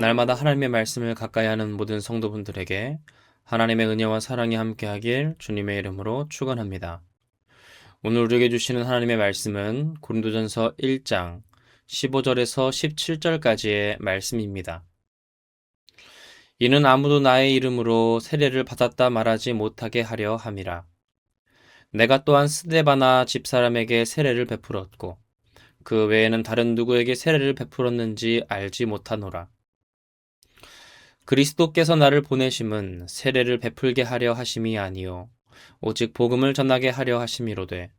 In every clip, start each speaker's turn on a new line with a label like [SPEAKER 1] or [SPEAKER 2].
[SPEAKER 1] 날마다 하나님의 말씀을 가까이 하는 모든 성도분들에게 하나님의 은혜와 사랑이 함께하길 주님의 이름으로 축원합니다. 오늘 우리에게 주시는 하나님의 말씀은 고린도전서 1장 15절에서 17절까지의 말씀입니다. 이는 아무도 나의 이름으로 세례를 받았다 말하지 못하게 하려 함이라. 내가 또한 스데바나 집사람에게 세례를 베풀었고 그 외에는 다른 누구에게 세례를 베풀었는지 알지 못하노라. 그리스도께서 나를 보내심은 세례를 베풀게 하려 하심이 아니요 오직 복음을 전하게 하려 하심이로되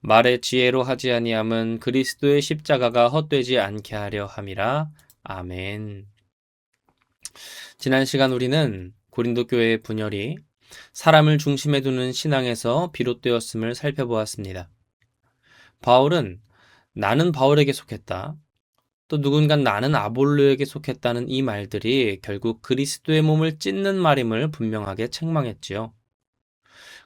[SPEAKER 1] 말의 지혜로 하지 아니함은 그리스도의 십자가가 헛되지 않게 하려 함이라 아멘. 지난 시간 우리는 고린도 교회의 분열이 사람을 중심에 두는 신앙에서 비롯되었음을 살펴보았습니다. 바울은 나는 바울에게 속했다. 또 누군가 나는 아볼로에게 속했다는 이 말들이 결국 그리스도의 몸을 찢는 말임을 분명하게 책망했지요.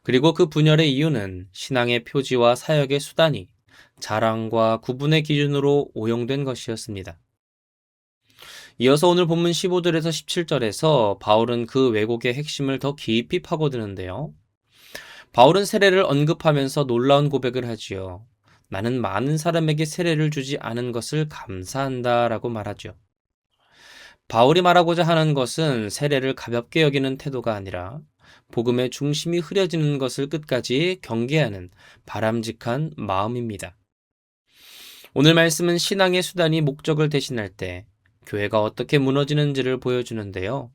[SPEAKER 1] 그리고 그 분열의 이유는 신앙의 표지와 사역의 수단이 자랑과 구분의 기준으로 오용된 것이었습니다. 이어서 오늘 본문 15절에서 17절에서 바울은 그 왜곡의 핵심을 더 깊이 파고드는데요. 바울은 세례를 언급하면서 놀라운 고백을 하지요. 나는 많은 사람에게 세례를 주지 않은 것을 감사한다 라고 말하죠. 바울이 말하고자 하는 것은 세례를 가볍게 여기는 태도가 아니라 복음의 중심이 흐려지는 것을 끝까지 경계하는 바람직한 마음입니다. 오늘 말씀은 신앙의 수단이 목적을 대신할 때 교회가 어떻게 무너지는지를 보여주는데요.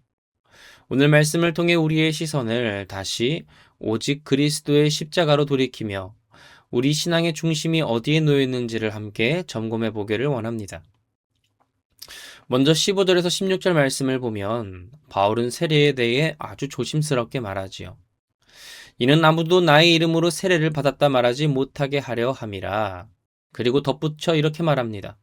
[SPEAKER 1] 오늘 말씀을 통해 우리의 시선을 다시 오직 그리스도의 십자가로 돌이키며 우리 신앙의 중심이 어디에 놓여 있는지를 함께 점검해 보기를 원합니다. 먼저 15절에서 16절 말씀을 보면 바울은 세례에 대해 아주 조심스럽게 말하지요. 이는 아무도 나의 이름으로 세례를 받았다 말하지 못하게 하려 함이라. 그리고 덧붙여 이렇게 말합니다.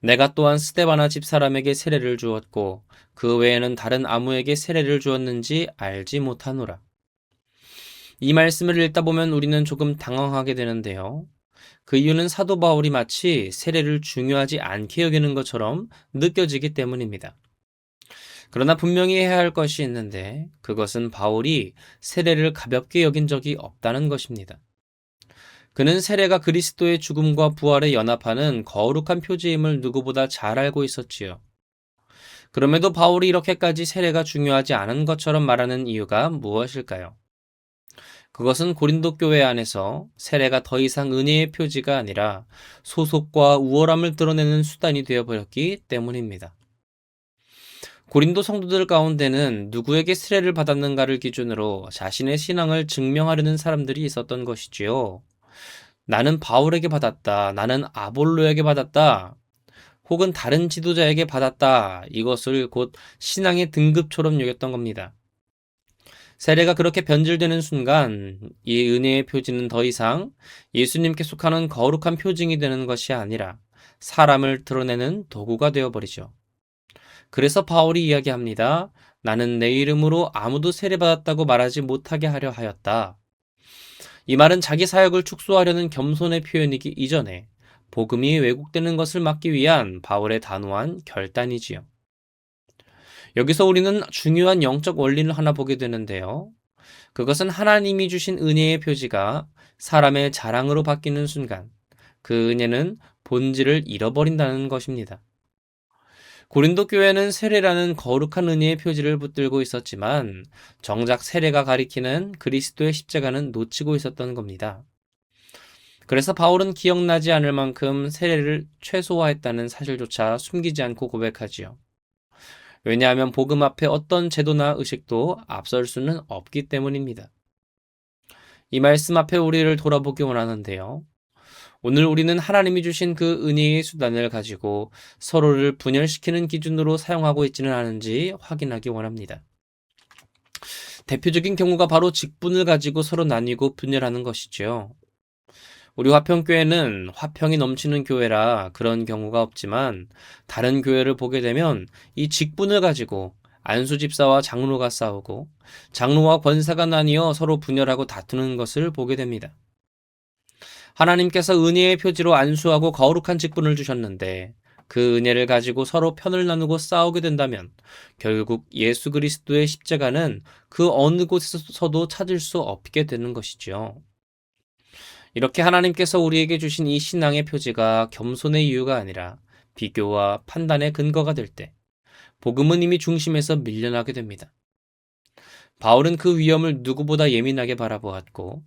[SPEAKER 1] 내가 또한 스테바나 집 사람에게 세례를 주었고 그 외에는 다른 아무에게 세례를 주었는지 알지 못하노라. 이 말씀을 읽다 보면 우리는 조금 당황하게 되는데요. 그 이유는 사도 바울이 마치 세례를 중요하지 않게 여기는 것처럼 느껴지기 때문입니다. 그러나 분명히 해야 할 것이 있는데 그것은 바울이 세례를 가볍게 여긴 적이 없다는 것입니다. 그는 세례가 그리스도의 죽음과 부활에 연합하는 거룩한 표지임을 누구보다 잘 알고 있었지요. 그럼에도 바울이 이렇게까지 세례가 중요하지 않은 것처럼 말하는 이유가 무엇일까요? 그것은 고린도 교회 안에서 세례가 더 이상 은혜의 표지가 아니라 소속과 우월함을 드러내는 수단이 되어버렸기 때문입니다. 고린도 성도들 가운데는 누구에게 세례를 받았는가를 기준으로 자신의 신앙을 증명하려는 사람들이 있었던 것이지요. 나는 바울에게 받았다. 나는 아볼로에게 받았다. 혹은 다른 지도자에게 받았다. 이것을 곧 신앙의 등급처럼 여겼던 겁니다. 세례가 그렇게 변질되는 순간 이 은혜의 표지는 더 이상 예수님께 속하는 거룩한 표징이 되는 것이 아니라 사람을 드러내는 도구가 되어버리죠. 그래서 바울이 이야기합니다. 나는 내 이름으로 아무도 세례받았다고 말하지 못하게 하려 하였다. 이 말은 자기 사역을 축소하려는 겸손의 표현이기 이전에 복음이 왜곡되는 것을 막기 위한 바울의 단호한 결단이지요. 여기서 우리는 중요한 영적 원리를 하나 보게 되는데요. 그것은 하나님이 주신 은혜의 표지가 사람의 자랑으로 바뀌는 순간 그 은혜는 본질을 잃어버린다는 것입니다. 고린도 교회는 세례라는 거룩한 은혜의 표지를 붙들고 있었지만 정작 세례가 가리키는 그리스도의 십자가는 놓치고 있었던 겁니다. 그래서 바울은 기억나지 않을 만큼 세례를 최소화했다는 사실조차 숨기지 않고 고백하지요. 왜냐하면 복음 앞에 어떤 제도나 의식도 앞설 수는 없기 때문입니다. 이 말씀 앞에 우리를 돌아보기 원하는데요. 오늘 우리는 하나님이 주신 그 은혜의 수단을 가지고 서로를 분열시키는 기준으로 사용하고 있지는 않은지 확인하기 원합니다. 대표적인 경우가 바로 직분을 가지고 서로 나뉘고 분열하는 것이죠. 우리 화평교회는 화평이 넘치는 교회라 그런 경우가 없지만 다른 교회를 보게 되면 이 직분을 가지고 안수 집사와 장로가 싸우고 장로와 권사가 나뉘어 서로 분열하고 다투는 것을 보게 됩니다. 하나님께서 은혜의 표지로 안수하고 거룩한 직분을 주셨는데 그 은혜를 가지고 서로 편을 나누고 싸우게 된다면 결국 예수 그리스도의 십자가는 그 어느 곳에서도 찾을 수 없게 되는 것이죠. 이렇게 하나님께서 우리에게 주신 이 신앙의 표지가 겸손의 이유가 아니라 비교와 판단의 근거가 될 때, 복음은 이미 중심에서 밀려나게 됩니다. 바울은 그 위험을 누구보다 예민하게 바라보았고,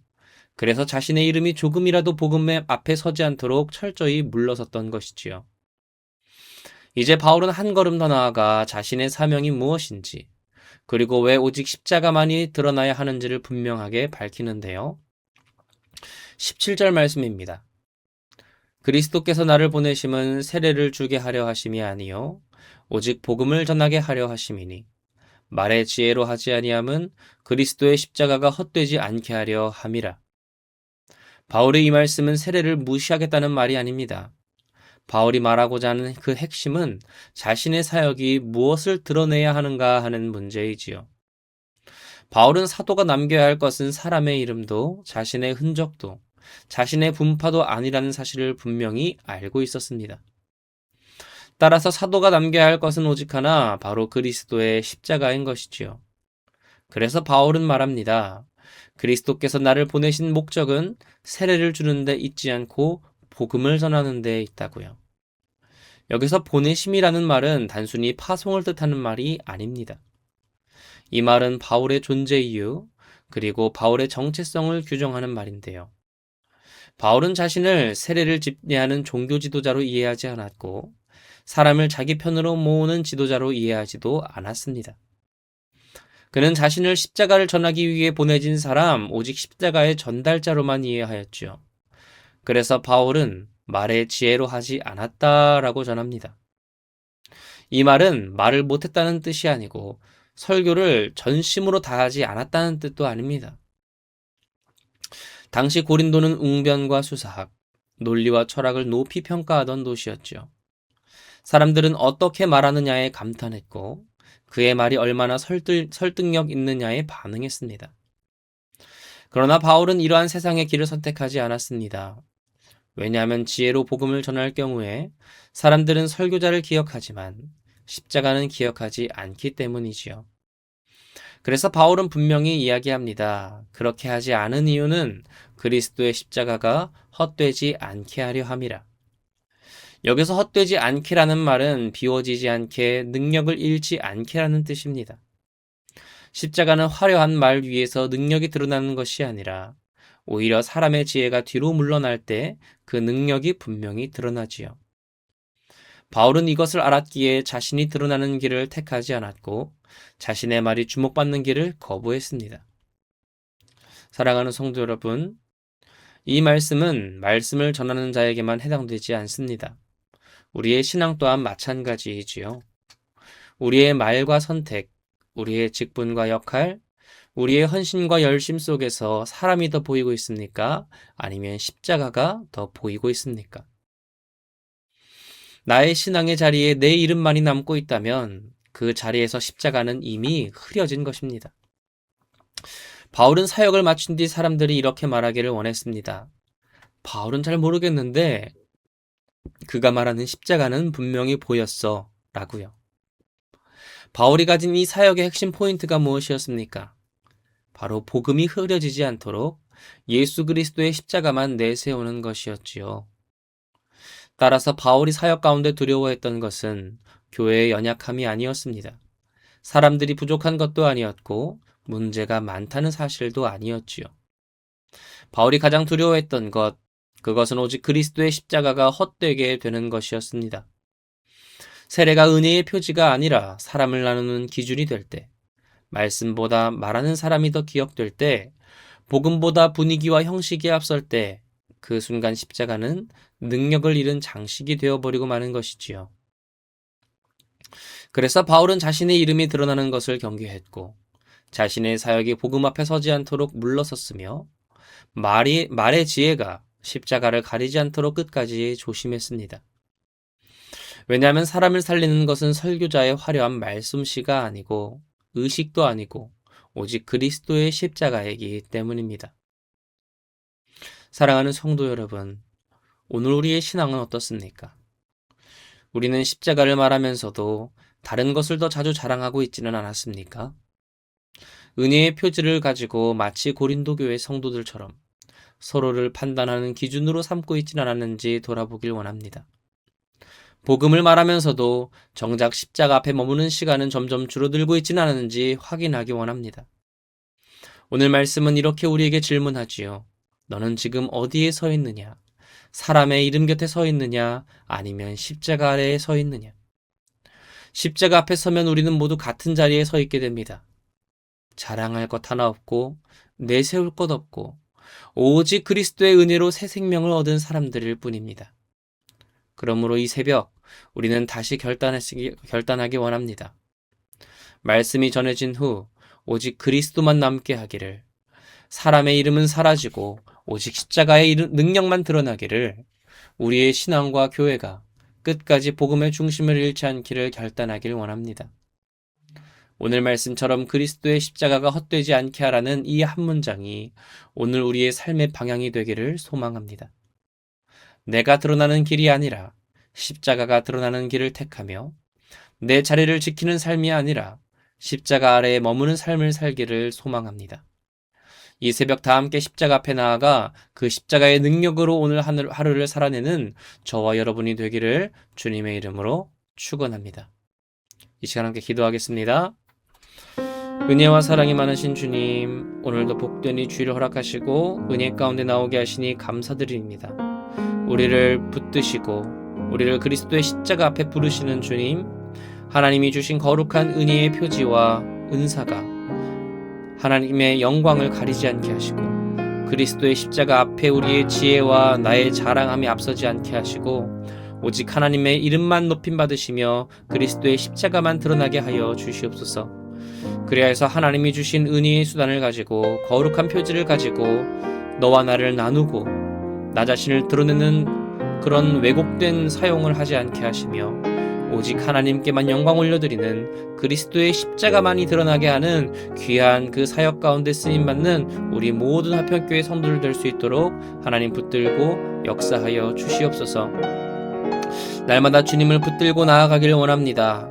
[SPEAKER 1] 그래서 자신의 이름이 조금이라도 복음의 앞에 서지 않도록 철저히 물러섰던 것이지요. 이제 바울은 한 걸음 더 나아가 자신의 사명이 무엇인지, 그리고 왜 오직 십자가만이 드러나야 하는지를 분명하게 밝히는데요. 17절 말씀입니다. 그리스도께서 나를 보내심은 세례를 주게 하려 하심이 아니요 오직 복음을 전하게 하려 하심이니 말의 지혜로 하지 아니함은 그리스도의 십자가가 헛되지 않게 하려 함이라. 바울의 이 말씀은 세례를 무시하겠다는 말이 아닙니다. 바울이 말하고자 하는 그 핵심은 자신의 사역이 무엇을 드러내야 하는가 하는 문제이지요. 바울은 사도가 남겨야 할 것은 사람의 이름도 자신의 흔적도 자신의 분파도 아니라는 사실을 분명히 알고 있었습니다. 따라서 사도가 남겨야 할 것은 오직 하나, 바로 그리스도의 십자가인 것이지요. 그래서 바울은 말합니다. 그리스도께서 나를 보내신 목적은 세례를 주는데 있지 않고 복음을 전하는 데 있다고요. 여기서 보내심이라는 말은 단순히 파송을 뜻하는 말이 아닙니다. 이 말은 바울의 존재 이유, 그리고 바울의 정체성을 규정하는 말인데요. 바울은 자신을 세례를 집례하는 종교 지도자로 이해하지 않았고 사람을 자기 편으로 모으는 지도자로 이해하지도 않았습니다. 그는 자신을 십자가를 전하기 위해 보내진 사람, 오직 십자가의 전달자로만 이해하였지요. 그래서 바울은 말의 지혜로 하지 않았다라고 전합니다. 이 말은 말을 못했다는 뜻이 아니고 설교를 전심으로 다하지 않았다는 뜻도 아닙니다. 당시 고린도는 웅변과 수사학, 논리와 철학을 높이 평가하던 도시였죠. 사람들은 어떻게 말하느냐에 감탄했고 그의 말이 얼마나 설득, 설득력 있느냐에 반응했습니다. 그러나 바울은 이러한 세상의 길을 선택하지 않았습니다. 왜냐하면 지혜로 복음을 전할 경우에 사람들은 설교자를 기억하지만 십자가는 기억하지 않기 때문이지요. 그래서 바울은 분명히 이야기합니다. 그렇게 하지 않은 이유는 그리스도의 십자가가 헛되지 않게 하려 함이라. 여기서 헛되지 않게라는 말은 비워지지 않게 능력을 잃지 않게라는 뜻입니다. 십자가는 화려한 말 위에서 능력이 드러나는 것이 아니라 오히려 사람의 지혜가 뒤로 물러날 때 그 능력이 분명히 드러나지요. 바울은 이것을 알았기에 자신이 드러나는 길을 택하지 않았고 자신의 말이 주목받는 길을 거부했습니다. 사랑하는 성도 여러분, 이 말씀은 말씀을 전하는 자에게만 해당되지 않습니다. 우리의 신앙 또한 마찬가지이지요. 우리의 말과 선택, 우리의 직분과 역할, 우리의 헌신과 열심 속에서 사람이 더 보이고 있습니까? 아니면 십자가가 더 보이고 있습니까? 나의 신앙의 자리에 내 이름만이 남고 있다면 그 자리에서 십자가는 이미 흐려진 것입니다. 바울은 사역을 마친 뒤 사람들이 이렇게 말하기를 원했습니다. 바울은 잘 모르겠는데 그가 말하는 십자가는 분명히 보였어 라고요. 바울이 가진 이 사역의 핵심 포인트가 무엇이었습니까? 바로 복음이 흐려지지 않도록 예수 그리스도의 십자가만 내세우는 것이었지요. 따라서 바울이 사역 가운데 두려워했던 것은 교회의 연약함이 아니었습니다. 사람들이 부족한 것도 아니었고 문제가 많다는 사실도 아니었지요. 바울이 가장 두려워했던 것, 그것은 오직 그리스도의 십자가가 헛되게 되는 것이었습니다. 세례가 은혜의 표지가 아니라 사람을 나누는 기준이 될 때, 말씀보다 말하는 사람이 더 기억될 때, 복음보다 분위기와 형식이 앞설 때, 그 순간 십자가는 능력을 잃은 장식이 되어버리고 마는 것이지요. 그래서 바울은 자신의 이름이 드러나는 것을 경계했고, 자신의 사역이 복음 앞에 서지 않도록 물러섰으며, 말이, 말의 지혜가 십자가를 가리지 않도록 끝까지 조심했습니다. 왜냐하면 사람을 살리는 것은 설교자의 화려한 말씀시가 아니고, 의식도 아니고, 오직 그리스도의 십자가이기 때문입니다. 사랑하는 성도 여러분, 오늘 우리의 신앙은 어떻습니까? 우리는 십자가를 말하면서도 다른 것을 더 자주 자랑하고 있지는 않았습니까? 은혜의 표지를 가지고 마치 고린도 교회 성도들처럼 서로를 판단하는 기준으로 삼고 있지는 않았는지 돌아보길 원합니다. 복음을 말하면서도 정작 십자가 앞에 머무는 시간은 점점 줄어들고 있지는 않았는지 확인하기 원합니다. 오늘 말씀은 이렇게 우리에게 질문하지요. 너는 지금 어디에 서 있느냐? 사람의 이름 곁에 서 있느냐? 아니면 십자가 아래에 서 있느냐? 십자가 앞에 서면 우리는 모두 같은 자리에 서 있게 됩니다. 자랑할 것 하나 없고, 내세울 것 없고, 오직 그리스도의 은혜로 새 생명을 얻은 사람들일 뿐입니다. 그러므로 이 새벽, 우리는 다시 결단하기, 결단하기 원합니다. 말씀이 전해진 후, 오직 그리스도만 남게 하기를, 사람의 이름은 사라지고, 오직 십자가의 능력만 드러나기를, 우리의 신앙과 교회가 끝까지 복음의 중심을 잃지 않기를 결단하길 원합니다. 오늘 말씀처럼 그리스도의 십자가가 헛되지 않게 하라는 이 한 문장이 오늘 우리의 삶의 방향이 되기를 소망합니다. 내가 드러나는 길이 아니라 십자가가 드러나는 길을 택하며 내 자리를 지키는 삶이 아니라 십자가 아래에 머무는 삶을 살기를 소망합니다. 이 새벽 다 함께 십자가 앞에 나아가 그 십자가의 능력으로 오늘 하늘- 하루를 살아내는 저와 여러분이 되기를 주님의 이름으로 축원합니다. 이 시간 함께 기도하겠습니다. 은혜와 사랑이 많으신 주님, 오늘도 이 주의를 허락하시고 은혜 가운데 나오게 하시니 감사드립니다. 우리를 붙드시고 우리를 그리스도의 십자가 앞에 부르시는 주님, 하나님이 주신 거룩한 은혜의 표지와 은사가 하나님의 영광을 가리지 않게 하시고 그리스도의 십자가 앞에 우리의 지혜와 나의 자랑함이 앞서지 않게 하시고 오직 하나님의 이름만 높임 받으시며 그리스도의 십자가만 드러나게 하여 주시옵소서. 그래야 해서 하나님이 주신 은혜의 수단을 가지고 거룩한 표지를 가지고 너와 나를 나누고 나 자신을 드러내는 그런 왜곡된 사용을 하지 않게 하시며 오직 하나님께만 영광 올려드리는 그리스도의 십자가만이 드러나게 하는 귀한 그 사역 가운데 쓰임 받는 우리 모든 화평교회 성도들 될 수 있도록 하나님 붙들고 역사하여 주시옵소서. 날마다 주님을 붙들고 나아가기를 원합니다.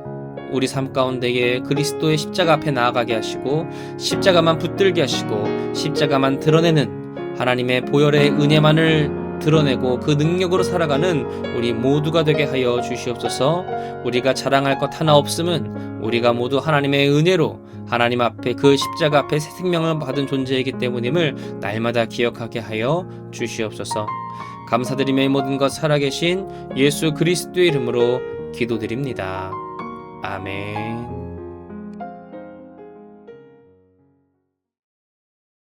[SPEAKER 1] 우리 삶 가운데에 그리스도의 십자가 앞에 나아가게 하시고 십자가만 붙들게 하시고 십자가만 드러내는 하나님의 보혈의 은혜만을 드러내고 그 능력으로 살아가는 우리 모두가 되게 하여 주시옵소서. 우리가 자랑할 것 하나 없음은 우리가 모두 하나님의 은혜로 하나님 앞에 그 십자가 앞에 새 생명을 받은 존재이기 때문임을 날마다 기억하게 하여 주시옵소서. 감사드리며 이 모든 것 살아계신 예수 그리스도의 이름으로 기도드립니다. 아멘.